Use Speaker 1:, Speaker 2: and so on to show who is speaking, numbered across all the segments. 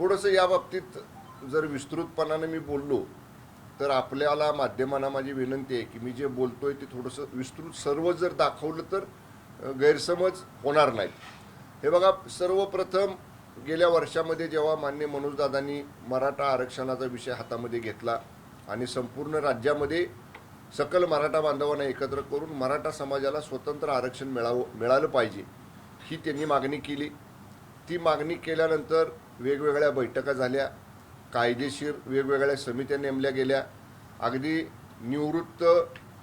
Speaker 1: थोडंसं या बाबतीत जर विस्तृतपणाने मी बोललो तर आपल्याला माध्यमांना माझी विनंती आहे की मी जे बोलतोय ते थोडंसं विस्तृत सर्व जर दाखवलं तर गैरसमज होणार नाहीत. हे बघा सर्वप्रथम गेल्या वर्षामध्ये जेव्हा मान्य मनोजदादांनी मराठा आरक्षणाचा विषय हातामध्ये घेतला आणि संपूर्ण राज्यामध्ये सकल मराठा बांधवांना एकत्र करून मराठा समाजाला स्वतंत्र आरक्षण मिळावं मिळालं पाहिजे ही त्यांनी मागणी केली. ती मागणी केल्यानंतर वेगवेगळ्या बैठका झाल्या. कायदेशीर वेगवेगळ्या समित्या नेमल्या गेल्या. अगदी निवृत्त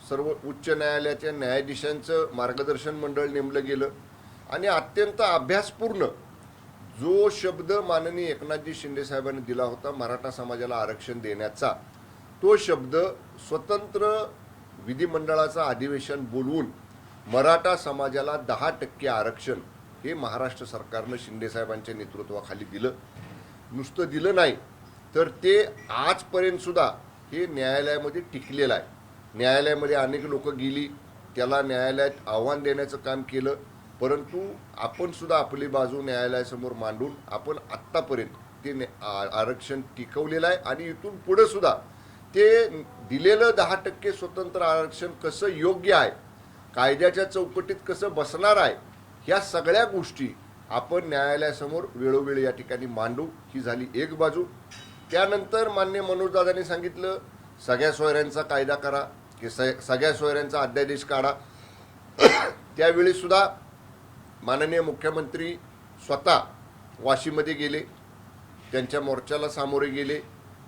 Speaker 1: सर्व उच्च न्यायालयाच्या न्यायाधीशांचं मार्गदर्शन मंडळ नेमलं गेलं. आणि अत्यंत अभ्यासपूर्ण जो शब्द माननीय एकनाथजी शिंदे साहेबांनी दिला होता मराठा समाजाला आरक्षण देण्याचा तो शब्द स्वतंत्र विधिमंडळाचं अधिवेशन बोलवून मराठा समाजाला दहा टक्के आरक्षण हे महाराष्ट्र सरकारनं शिंदेसाहेबांच्या नेतृत्वाखाली दिलं. नुसतं दिलं नाही तर ते आजपर्यंतसुद्धा हे न्यायालयामध्ये टिकलेलं आहे. न्यायालयामध्ये अनेक लोक गेली त्याला न्यायालयात आव्हान देण्याचं काम केलं परंतु आपणसुद्धा आपली बाजू न्यायालयासमोर मांडून आपण आत्तापर्यंत ते आरक्षण टिकवलेलं आहे आणि इथून पुढंसुद्धा ते दिलेलं दहा टक्के स्वतंत्र आरक्षण कसं योग्य आहे कायद्याच्या चौकटीत कसं बसणार आहे ह्या सगळ्या गोष्टी आपण न्यायालयासमोर वेळोवेळी या ठिकाणी मांडू. ही झाली एक बाजू. त्यानंतर मान्य मनोजदादांनी सांगितलं सगळ्या सोयऱ्यांचा कायदा करा की स- सगळ्या सोयऱ्यांचा अध्यादेश काढा. त्यावेळी सुद्धा माननीय मुख्यमंत्री स्वतः वाशीमध्ये गेले त्यांच्या मोर्चाला सामोरे गेले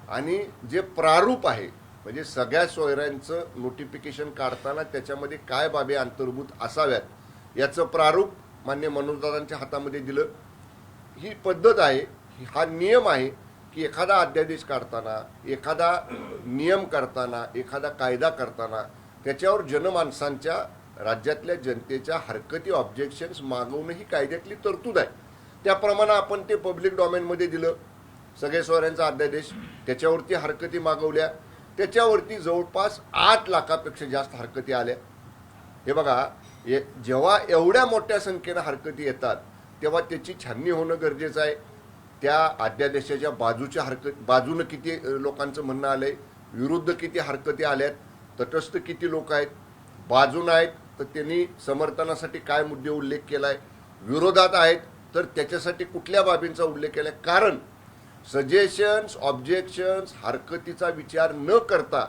Speaker 1: आणि जे प्रारूप आहे म्हणजे सगळ्या सोयऱ्यांचं नोटिफिकेशन काढताना त्याच्यामध्ये काय बाबी अंतर्भूत असाव्यात याचं प्रारूप मान्य मनोजदादांच्या हातामध्ये दिलं. ही पद्धत आहे हा नियम आहे की एखादा अध्यादेश काढताना एखादा नियम करताना एखादा कायदा करताना त्याच्यावर जनमानसांच्या राज्यातल्या जनतेच्या हरकती ऑब्जेक्शन्स मागवणं ही कायद्यातली तरतूद आहे. त्याप्रमाणे आपण ते पब्लिक डॉमेनमध्ये दिलं. सगळे सोयऱ्यांचा अध्यादेश त्याच्यावरती हरकती मागवल्या. त्याच्यावरती जवळपास आठ लाखापेक्षा जास्त हरकती आल्या. हे बघा ए- जेव्हा एवढ्या मोठ्या संख्येनं हरकती येतात तेव्हा त्याची छाननी होणं गरजेचं आहे. त्या अध्यादेशाच्या बाजूच्या हरकत बाजूनं किती लोकांचं म्हणणं आलं आहे विरुद्ध किती हरकती आल्यात तटस्थ किती लोक आहेत बाजून आहेत तर त्यांनी समर्थनासाठी काय मुद्दे उल्लेख केला आहे विरोधात आहेत तर त्याच्यासाठी कुठल्या बाबींचा उल्लेख केला आहे कारण सजेशन्स ऑब्जेक्शन्स हरकतीचा विचार न करता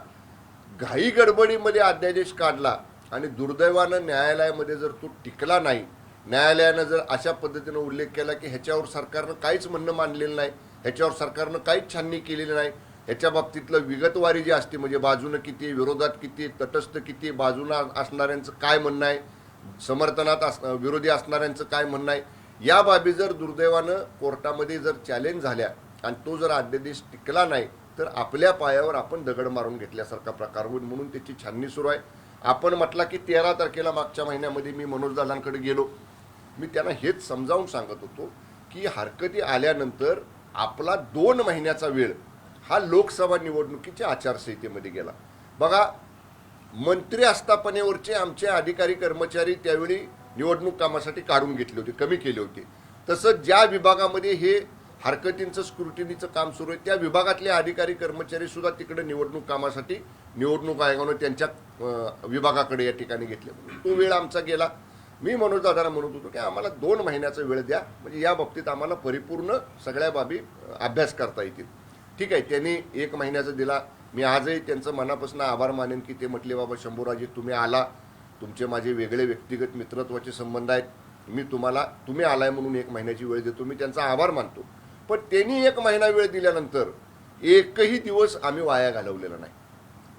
Speaker 1: घाई गडबडीमध्ये अध्यादेश काढला आणि दुर्दैवानं न्यायालयामध्ये जर तो टिकला नाही न्यायालयानं जर अशा पद्धतीनं उल्लेख केला की ह्याच्यावर सरकारनं काहीच म्हणणं मानलेलं नाही ह्याच्यावर सरकारनं काहीच छाननी केलेली नाही ह्याच्या बाबतीतलं विगतवारी जी असते म्हणजे बाजूनं किती विरोधात किती तटस्थ किती बाजूनं असणाऱ्यांचं काय म्हणणं आहे समर्थनात अस विरोधी असणाऱ्यांचं काय म्हणणं आहे या बाबी जर दुर्दैवानं कोर्टामध्ये जर चॅलेंज झाल्या आणि तो जर अध्यादेश टिकला नाही तर आपल्या पायावर आपण दगड मारून घेतल्यासारखा प्रकार होईल म्हणून त्याची छाननी सुरू आहे. आपण म्हटला की तेरा तारखेला मागच्या महिन्यामध्ये मी मनोज दादांकडे गेलो. मी त्यांना हेच समजावून सांगत होतो की हरकती आल्यानंतर आपला दोन महिन्याचा वेळ हा लोकसभा निवडणुकीच्या आचारसंहितेमध्ये गेला. बघा मंत्री आस्थापनेवरचे आमचे अधिकारी कर्मचारी त्यावेळी निवडणूक कामासाठी काढून घेतले होते कमी केले होते. तसं ज्या विभागामध्ये हे हरकतींचं स्क्रुटिनीचं काम सुरू आहे. त्या विभागातले अधिकारी कर्मचारी सुद्धा तिकडे निवडणूक कामासाठी निवडणूक आयोगानं त्यांच्या विभागाकडे या ठिकाणी घेतले. तो वेळ आमचा गेला. मी मनोज दादाला म्हणत होतो की आम्हाला दोन महिन्याचा वेळ द्या. म्हणजे या बाबतीत आम्हाला परिपूर्ण सगळ्या बाबी अभ्यास करता येतील. ठीक आहे त्यांनी एक महिन्याचा दिला. मी आजही त्यांचं मनापासून आभार मानेन की ते म्हटले बाबा शंभूराजी तुम्ही आला. तुमचे माझे वेगळे व्यक्तिगत मित्रत्वाचे संबंध आहेत. मी तुम्हाला तुम्ही आलाय म्हणून एक महिन्याची वेळ देतो. मी त्यांचा आभार मानतो. पण त्यांनी एक महिना वेळ दिल्यानंतर एकही दिवस आम्ही वाया घालवलेला नाही.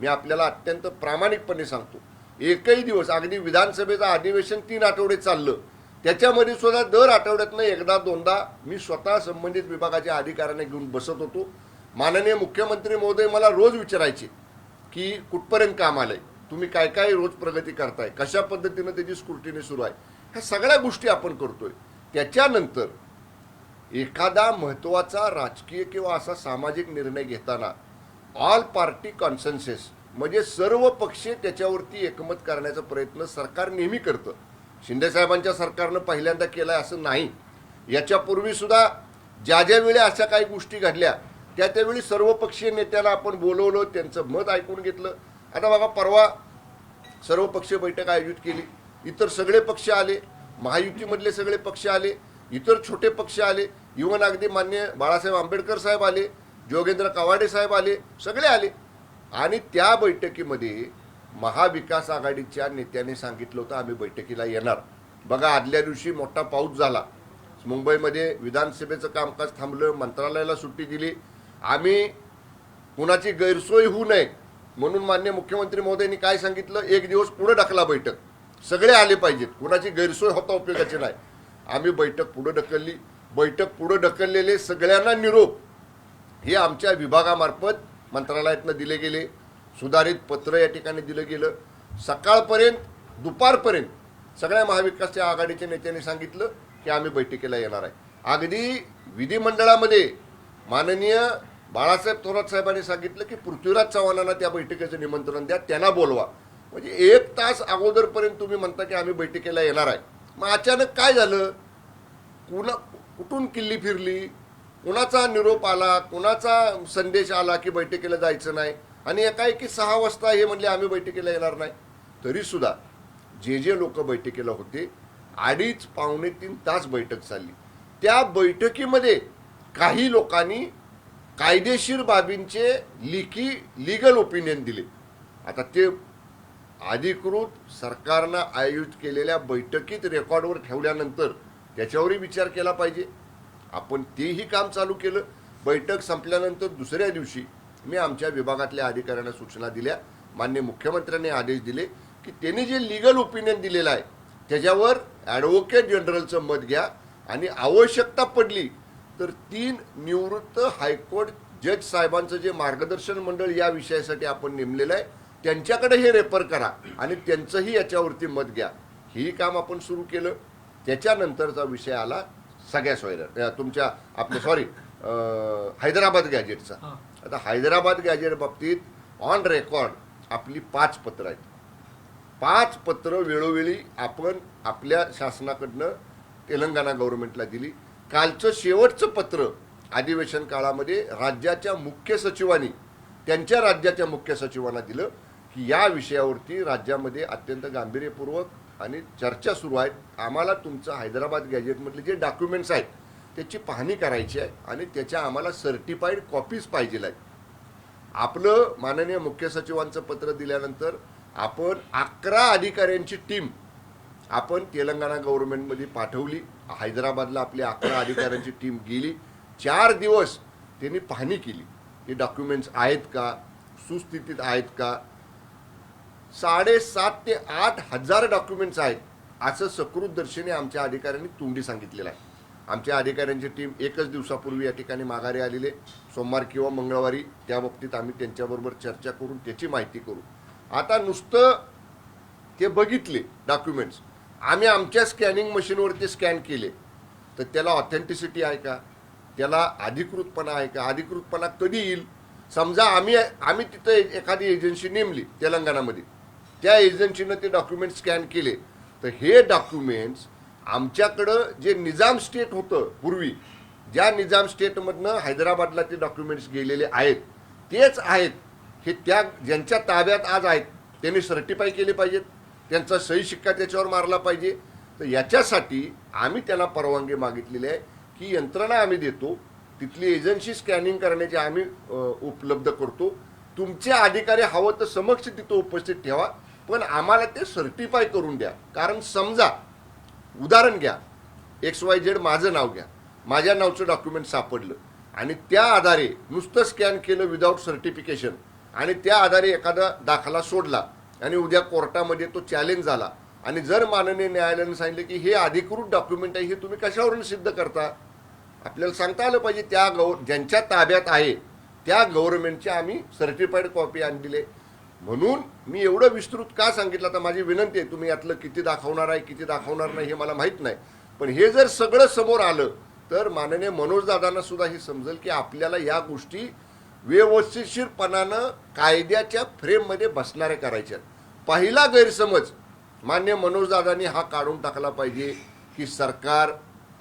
Speaker 1: मी आपल्याला अत्यंत प्रामाणिकपणे सांगतो एकही दिवस अगदी विधानसभेचं अधिवेशन तीन आठवडे चाललं त्याच्यामध्ये सुद्धा दर आठवड्यातनं एकदा दोनदा मी स्वतः संबंधित विभागाच्या अधिकाऱ्यांना घेऊन बसत होतो. माननीय मुख्यमंत्री महोदय मला रोज विचारायचे की कुठपर्यंत काम आलं आहे तुम्ही काय काय रोज प्रगती करताय? कशा पद्धतीनं त्याची स्क्रुटिनी सुरू आहे? ह्या सगळ्या गोष्टी आपण करतोय. त्याच्यानंतर एखादा महत्त्वाचा राजकीय किंवा असा सामाजिक निर्णय घेताना ऑल पार्टी कॉन्सन्सेस म्हणजे सर्व पक्ष त्याच्यावरती एकमत करण्याचा प्रयत्न सरकार नेहमी करतं. शिंदेसाहेबांच्या सरकारनं पहिल्यांदा केलाय असं नाही. याच्यापूर्वीसुद्धा ज्या ज्या वेळी अशा काही गोष्टी घडल्या त्या त्यावेळी सर्वपक्षीय नेत्याला आपण बोलवलं त्यांचं मत ऐकून घेतलं. आता बाबा परवा सर्वपक्षीय बैठक आयोजित केली. इतर सगळे पक्ष आले महायुतीमधले सगळे पक्ष आले इतर छोटे पक्ष आले. इवन अगदी मान्य बाळासाहेब आंबेडकर साहेब आले जोगेंद्र कवाडे साहेब आले सगळे आले. आणि त्या बैठकीमध्ये महाविकास आघाडीच्या नेत्याने सांगितलं होतं आम्ही बैठकीला येणार. बघा आदल्या दिवशी मोठा पाऊस झाला. मुंबईमध्ये विधानसभेचं कामकाज थांबलं मंत्रालयाला सुट्टी दिली. आम्ही कुणाची गैरसोय होऊ नये म्हणून मान्य मुख्यमंत्री महोदयांनी काय सांगितलं? एक दिवस पुढे ढकला बैठक. सगळे आले पाहिजेत. कुणाची गैरसोय होता उपयोगाची नाही. आम्ही बैठक पुढे ढकलली. बैठक पुढे ढकललेले सगळ्यांना निरोप. हे आमच्या विभागामार्फत मंत्रालयातनं दिले गेले. सुधारित पत्र या ठिकाणी दिलं गेलं. सकाळपर्यंत दुपारपर्यंत सगळ्या महाविकासच्या आघाडीच्या नेत्यांनी सांगितलं की आम्ही बैठकीला येणार आहे. अगदी विधिमंडळामध्ये माननीय बाळासाहेब थोरात साहेबांनी सांगितलं की पृथ्वीराज चव्हाणांना त्या बैठकीचं निमंत्रण द्या त्यांना बोलवा. म्हणजे एक तास अगोदरपर्यंत तुम्ही म्हणता की आम्ही बैठकीला येणार आहे. मग अचानक काय झालं? कुणा कुठून किल्ली फिरली? कुणाचा निरोप आला? कुणाचा संदेश आला की बैठकीला जायचं नाही? आणि एकाएकी सहा वाजता हे म्हणले आम्ही बैठकीला येणार नाही. तरीसुद्धा जे जे लोक बैठकीला होते अडीच पावणे तीन तास बैठक चालली. त्या बैठकीमध्ये काही लोकांनी कायदेशीर बाबींचे लिखी लिगल ओपिनियन दिले. आता ते अधिकृत सरकारनं आयोजित केलेल्या बैठकीत रेकॉर्डवर ठेवल्यानंतर त्याच्यावरही विचार केला पाहिजे. आपण तेही काम चालू केलं. बैठक संपल्यानंतर दुसऱ्या दिवशी मी आमच्या विभागातल्या अधिकाऱ्यांना सूचना दिल्या. मान्य मुख्यमंत्र्यांनी आदेश दिले की त्यांनी जे लिगल ओपिनियन दिलेलं आहे त्याच्यावर ॲडव्होकेट जनरलचं मत घ्या आणि आवश्यकता पडली तर तीन निवृत्त हायकोर्ट जज साहेबांचं जे मार्गदर्शन मंडळ या विषयासाठी आपण नेमलेलं आहे त्यांच्याकडे हे रेफर करा आणि त्यांचंही याच्यावरती मत घ्या. ही काम आपण सुरू केलं. त्याच्यानंतरचा विषय आला सगळ्या सोयऱ्या. तुमच्या आपले सॉरी हैदराबाद गॅजेटचा. आता हैदराबाद गॅजेट बाबतीत ऑन रेकॉर्ड आपली पाच पत्र आहेत. पाच पत्र वेळोवेळी आपण आपल्या शासनाकडनं तेलंगणा गव्हर्नमेंटला दिली. कालचं शेवटचं पत्र अधिवेशन काळामध्ये राज्याच्या मुख्य सचिवांनी त्यांच्या राज्याच्या मुख्य सचिवांना दिलं की या विषयावरती राज्यामध्ये अत्यंत गांभीर्यपूर्वक आणि चर्चा सुरू आहेत. आम्हाला तुमचं हैदराबाद गॅजेटमधले जे डॉक्युमेंट्स आहेत त्याची पाहणी करायची आहे आणि त्याच्या आम्हाला सर्टिफाईड कॉपीज पाहिजे आहेत. आपलं माननीय मुख्य सचिवांचं पत्र दिल्यानंतर आपण अकरा अधिकाऱ्यांची टीम आपण तेलंगणा गव्हर्नमेंटमध्ये पाठवली. हैदराबादला आपली अकरा अधिकाऱ्यांची टीम गेली. चार दिवस त्यांनी पाहणी केली. हे डॉक्युमेंट्स आहेत का? सुस्थितीत आहेत का? साडेसात ते आठ हजार डॉक्युमेंट्स आहेत. असं सकृत दर्शनी आमच्या अधिकाऱ्यांनी तोंडी सांगितलेलं आहे. आमच्या अधिकाऱ्यांची टीम एकच दिवसापूर्वी या ठिकाणी माघारी आलेले सोमवार किंवा मंगळवारी त्या बाबतीत आम्ही त्यांच्याबरोबर चर्चा करून त्याची माहिती करू. आता नुसतं ते बघितले डॉक्युमेंट्स आम्ही आमच्या स्कॅनिंग मशीनवरती स्कॅन केले. तर त्याला ऑथेंटिसिटी आहे का? त्याला अधिकृतपणा आहे का? अधिकृतपणा कधी येईल? समजा आम्ही आम्ही तिथं ए- एखादी एजन्सी नेमली तेलंगणामध्ये. त्या एजन्सीनं ते डॉक्युमेंट स्कॅन केले. तर हे डॉक्युमेंट्स आमच्याकडं जे निजाम स्टेट होतं पूर्वी ज्या निजाम स्टेटमधनं हैदराबादला ते डॉक्युमेंट्स गेलेले आहेत तेच आहेत. हे त्या ज्यांच्या ताब्यात आज आहेत त्यांनी सर्टिफाय केले पाहिजेत. त्यांचा सही शिक्का त्याच्यावर मारला पाहिजे. तर याच्यासाठी आम्ही त्यांना परवानगी मागितलेली आहे की यंत्रणा आम्ही देतो. तिथली एजन्सी स्कॅनिंग करण्याची आम्ही उपलब्ध करतो. तुमचे अधिकारी हवं तर समक्ष तिथं उपस्थित ठेवा. पण आम्हाला ते सर्टिफाय करून द्या. कारण समजा उदाहरण घ्या. एक्स वाय झेड माझं नाव घ्या. माझ्या नावचं डॉक्युमेंट सापडलं. आणि त्या आधारे नुसतं स्कॅन केलं विदाऊट सर्टिफिकेशन आणि त्या आधारे एखादा दाखला सोडला. आणि उद्या कोर्टामध्ये तो चॅलेंज झाला. आणि जर माननीय न्यायालयाने सांगितलं की हे अधिकृत डॉक्युमेंट आहे हे तुम्ही कशावरून सिद्ध करता? आपल्याला सांगता आलं पाहिजे त्या गव ज्यांच्या ताब्यात आहे त्या गव्हर्नमेंटची आम्ही सर्टिफाईड कॉपी आणलेली म्हणून मी एवढं विस्तृत का सांगितलं? आता माझी विनंती आहे तुम्ही यातलं किती दाखवणार आहे किती दाखवणार नाही हे मला माहीत नाही. पण हे जर सगळं समोर आलं तर माननीय मनोजदादांना सुद्धा हे समजेल की आपल्याला या गोष्टी व्यवस्थितशीरपणानं कायद्याच्या फ्रेममध्ये बसणाऱ्या करायच्या पहिला गैरसमज मान्य मनोजदादांनी हा काढून टाकला पाहिजे की सरकार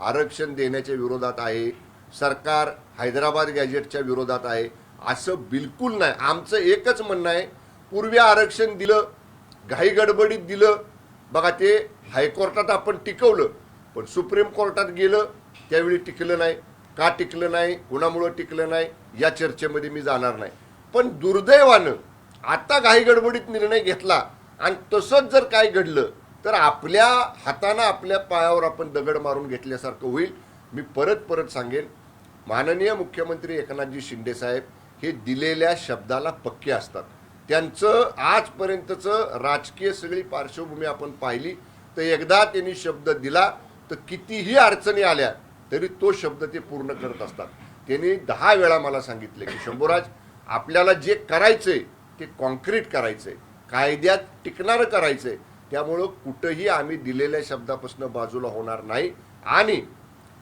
Speaker 1: आरक्षण देण्याच्या विरोधात आहे सरकार हैदराबाद गॅजेटच्या विरोधात आहे असं बिलकुल नाही. आमचं एकच म्हणणं आहे पूर्वी आरक्षण दिलं घाईगडबडीत दिलं. बघा ते हायकोर्टात आपण टिकवलं पण सुप्रीम कोर्टात गेलं त्यावेळी टिकलं नाही. का टिकलं नाही? कुणामुळं टिकलं नाही? या चर्चेमध्ये मी जाणार नाही. पण दुर्दैवानं आता घाईगडबडीत निर्णय घेतला आणि तसंच जर काय घडलं तर आपल्या हातानं आपल्या पायावर आपण दगड मारून घेतल्यासारखं होईल. मी परत परत सांगेन माननीय मुख्यमंत्री एकनाथजी शिंदे साहेब हे दिलेल्या शब्दाला पक्के असतात. त्यांचं आजपर्यंतचं राजकीय सगळी पार्श्वभूमी आपण पाहिली तर एकदा त्यांनी शब्द दिला तर कितीही अडचणी आल्या तरी तो शब्द ते पूर्ण करत असतात. त्यांनी दहा वेळा मला सांगितले की शंभूराज आपल्याला जे करायचंय ते कॉन्क्रीट करायचंय. कायद्यात टिकणारं करायचंय. त्यामुळं कुठंही आम्ही दिलेल्या शब्दापासून बाजूला होणार नाही. आणि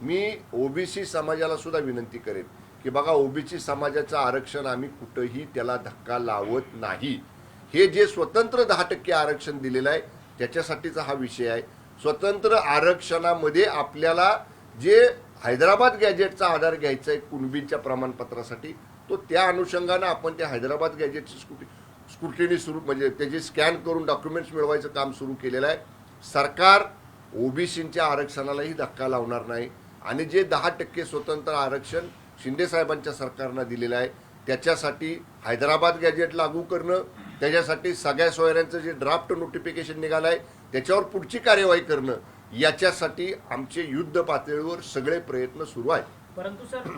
Speaker 1: मी ओबीसी समाजाला सुद्धा विनंती करेन की बघा ओबीसी समाजाचं आरक्षण आम्ही कुठंही त्याला धक्का लावत नाही. हे जे स्वतंत्र दहा टक्के आरक्षण दिलेलं आहे त्याच्यासाठीचा हा विषय आहे. स्वतंत्र आरक्षणामध्ये आपल्याला जे हैदराबाद गॅजेटचा आधार घ्यायचा आहे कुणबीच्या प्रमाणपत्रासाठी तो त्या अनुषंगानं आपण त्या हैदराबाद गॅजेटची स्कुटी स्क्रुटिनी सुरू म्हणजे त्याचे स्कॅन करून डॉक्युमेंट्स मिळवायचं काम सुरू केलेलं आहे. सरकार ओबीसींच्या आरक्षणालाही धक्का लावणार नाही. आणि जे दहा टक्के स्वतंत्र आरक्षण शिंदे साहेबांच्या सरकारनं दिलेलं आहे. त्याच्यासाठी हैदराबाद गॅजेट लागू करणं त्याच्यासाठी सगळ्या सोयऱ्यांचं जे ड्राफ्ट नोटिफिकेशन निघालं आहे त्याच्यावर पुढची कार्यवाही करणं याच्यासाठी आमचे युद्ध पातळीवर सगळे प्रयत्न सुरू आहेत.
Speaker 2: परंतु सर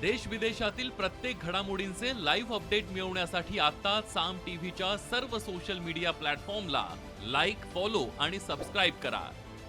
Speaker 3: देश विदेशातील प्रत्येक घडामोडींचे लाईव्ह अपडेट मिळवण्यासाठी आता साम टीव्हीच्या सर्व सोशल मीडिया प्लॅटफॉर्मला लाईक फॉलो आणि सबस्क्राईब करा.